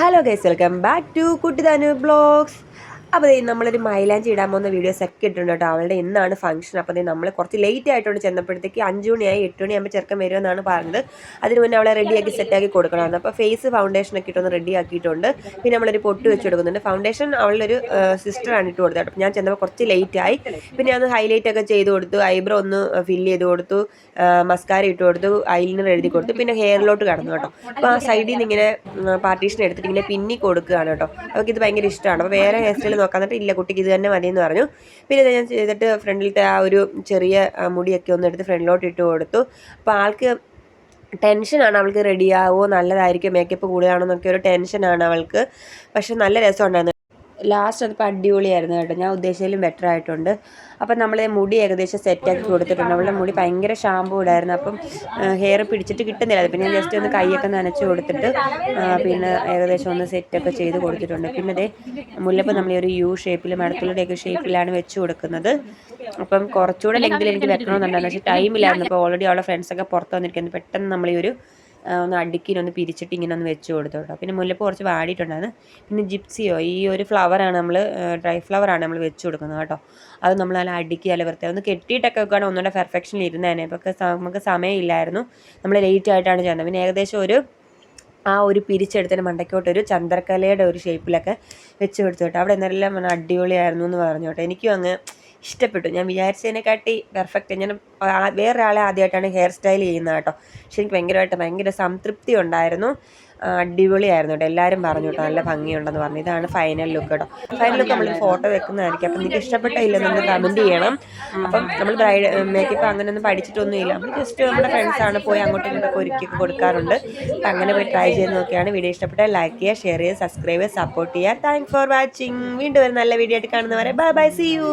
Hello guys welcome back to കുട്ടിതാനു blogs അപ്പോൾ നമ്മളൊരു മൈലാഞ്ചി ഇടാൻ പോകുന്ന വീഡിയോസ് ഒക്കെ ഇട്ടുണ്ട് കേട്ടോ. അവളുടെ എന്നാണ് ഫംഗ്ഷൻ അപ്പോൾ നമ്മൾ കുറച്ച് ലേറ്റ് ആയിട്ടുണ്ട് ചെന്നപ്പോഴത്തേക്ക് അഞ്ച് മണിയായി എട്ട് മണിയാകുമ്പോൾ ചെറുക്കൻ വരുമെന്നാണ് പറഞ്ഞത്. അതിന് മുന്നേ അവളെ റെഡിയാക്കി സെറ്റാക്കി കൊടുക്കണമെന്ന് അപ്പോൾ ഫേസ് ഫൗണ്ടേഷൻ ഒക്കെ ഇട്ടൊന്ന് റെഡി ആക്കിയിട്ടുണ്ട്. പിന്നെ നമ്മളൊരു പൊട്ട് വെച്ച് കൊടുക്കുന്നുണ്ട്. ഫൗണ്ടേഷൻ അവളുടെ ഒരു സിസ്റ്ററാണ് ഇട്ട് കൊടുത്തത് അപ്പോൾ ഞാൻ ചെന്നപ്പോൾ കുറച്ച് ലേറ്റ് ആയി. പിന്നെ ഞാൻ ഹൈലൈറ്റ് ഒക്കെ ചെയ്ത് കൊടുത്തു. ഐബ്രോ ഒന്ന് ഫില്ല് ചെയ്ത് കൊടുത്തു. മസ്കാര ഇട്ട് കൊടുത്തു. ഐലിനർ എഴുതി കൊടുത്തു. പിന്നെ ഹെയറിലോട്ട് കടന്നു കേട്ടോ. അപ്പോൾ ആ സൈഡിൽ നിന്ന് ഇങ്ങനെ പാർട്ടീഷൻ എടുത്തിട്ട് ഇങ്ങനെ പിന്നി കൊടുക്കുകയാണ് കേട്ടോ. അവർക്ക് ഇത് ഭയങ്കര ഇഷ്ടമാണ്. അപ്പോൾ വേറെ ഹെയർ സ്റ്റൈൽ നോക്കാൻ എന്നിട്ട് ഇല്ല കുട്ടിക്ക് ഇത് തന്നെ മതി എന്ന് പറഞ്ഞു. പിന്നെ ഇത് ഞാൻ ചെയ്തിട്ട് ഫ്രണ്ടിലത്തെ ആ ഒരു ചെറിയ മുടിയൊക്കെ ഒന്ന് എടുത്ത് ഫ്രണ്ടിലോട്ട് ഇട്ട് കൊടുത്തു. അപ്പോൾ ആൾക്ക് ടെൻഷനാണ് അവൾക്ക് റെഡിയാവോ നല്ലതായിരിക്കും മേക്കപ്പ് കൂടുതലാണോ എന്നൊക്കെ ഒരു ടെൻഷനാണ് അവൾക്ക്. പക്ഷെ നല്ല രസമുണ്ടായിരുന്നു ലാസ്റ്റ് അതിപ്പോൾ അടിപൊളിയായിരുന്നു കേട്ടോ. ഞാൻ ഉദ്ദേശിച്ചാലും ബെറ്റർ ആയിട്ടുണ്ട്. അപ്പം നമ്മൾ മുടി ഏകദേശം സെറ്റാക്കി കൊടുത്തിട്ടുണ്ട്. അവളുടെ മുടി ഭയങ്കര ഷാമ്പൂ ഇടായിരുന്നു. അപ്പം ഹെയർ പിടിച്ചിട്ട് കിട്ടുന്നില്ല. പിന്നെ ഞാൻ ജസ്റ്റ് ഒന്ന് കൈയൊക്കെ നനച്ച് കൊടുത്തിട്ട് പിന്നെ ഏകദേശം ഒന്ന് സെറ്റൊക്കെ ചെയ്ത് കൊടുത്തിട്ടുണ്ട്. പിന്നെ അതേ മുല്ലപ്പം നമ്മൾ ഈ ഒരു യു ഷേപ്പിൽ മടത്തുള്ളിയുടെയൊക്കെ ഷേപ്പിലാണ് വെച്ച് കൊടുക്കുന്നത്. അപ്പം കുറച്ചുകൂടെ ലെങ്തിൽ എനിക്ക് വെക്കണമെന്നുണ്ടായിരുന്നു പക്ഷേ ടൈമില്ലായിരുന്നു അപ്പോൾ ഓൾറെഡി അവളുടെ ഫ്രണ്ട്സൊക്കെ പുറത്ത് വന്നിരിക്കുന്നത് പെട്ടെന്ന് നമ്മൾ ഈ ഒരു ഒന്ന് അടുക്കിനൊന്ന് പിരിച്ചിട്ട് ഇങ്ങനെ ഒന്ന് വെച്ച് കൊടുത്തു കേട്ടോ. പിന്നെ മുല്ലപ്പ് കുറച്ച് വാടിയിട്ടുണ്ടായിരുന്നു. പിന്നെ ജിപ്സിയോ ഈ ഒരു ഫ്ലവറാണ് നമ്മൾ ഡ്രൈ ഫ്ലവറാണ് നമ്മൾ വെച്ച് കൊടുക്കുന്നത് കേട്ടോ. അത് നമ്മൾ നല്ല അടുക്കി അല്ല വൃത്തിയായി. ഒന്ന് കെട്ടിയിട്ടൊക്കെ വെക്കുകയാണ് ഒന്നുകൂടെ പെർഫെക്ഷനിൽ ഇരുന്നേനെ. ഇപ്പോൾ നമുക്ക് സമയമില്ലായിരുന്നു. നമ്മൾ ലേറ്റ് ആയിട്ടാണ് ചെയ്യുന്നത്. പിന്നെ ഏകദേശം ഒരു ആ ഒരു പിരിച്ചെടുത്തിന് മണ്ടയ്ക്കോട്ട് ഒരു ചന്ദ്രക്കലയുടെ ഒരു ഷേപ്പിലൊക്കെ വെച്ച് കൊടുത്തു കേട്ടോ. അവിടെ എന്നെല്ലാം നല്ല അടിപൊളിയായിരുന്നു എന്ന് പറഞ്ഞു കേട്ടോ. എനിക്കും അങ്ങ് ഇഷ്ടപ്പെട്ടു. ഞാൻ വിചാരിച്ചതിനെക്കാട്ടി പെർഫെക്റ്റ് ഞാൻ വേറൊരാളെ ആദ്യമായിട്ടാണ് ഹെയർ സ്റ്റൈൽ ചെയ്യുന്നത് കേട്ടോ. പക്ഷെ എനിക്ക് ഭയങ്കരമായിട്ട് ഭയങ്കര സംതൃപ്തി ഉണ്ടായിരുന്നു. അടിപൊളിയായിരുന്നു കേട്ടോ. എല്ലാവരും പറഞ്ഞു കേട്ടോ നല്ല ഭംഗിയുണ്ടെന്ന് പറഞ്ഞു. ഇതാണ് ഫൈനൽ ലുക്ക് കേട്ടോ. ഫൈനൽ ലുക്ക് നമ്മൾ ഫോട്ടോ വെക്കുന്നതായിരിക്കും. അപ്പം നിങ്ങൾക്ക് നമ്മൾ കമന്റ് ചെയ്യണം. അപ്പം നമ്മൾ ബ്രൈഡ് മേക്കപ്പ് അങ്ങനെയൊന്നും പഠിച്ചിട്ടൊന്നും ഇല്ല നമ്മൾ ജസ്റ്റ് നമ്മുടെ ഫ്രണ്ട്സാണ് പോയി അങ്ങോട്ടും ഇങ്ങോട്ടൊക്കെ ഒരുക്കിയൊക്കെ കൊടുക്കാറുണ്ട്. അപ്പം അങ്ങനെ പോയി ട്രൈ ചെയ്ത് നോക്കിയാണ്. വീഡിയോ ഇഷ്ടപ്പെട്ടാൽ ലൈക്ക് ചെയ്യുക ഷെയർ ചെയ്യുക സബ്സ്ക്രൈബ് ചെയ്യുക സപ്പോർട്ട് ചെയ്യുക. താങ്ക്സ് ഫോർ വാച്ചിങ് വീണ്ടും ഒരു നല്ല വീഡിയോ ആയിട്ട് കാണുന്നവരെ. Bye bye C U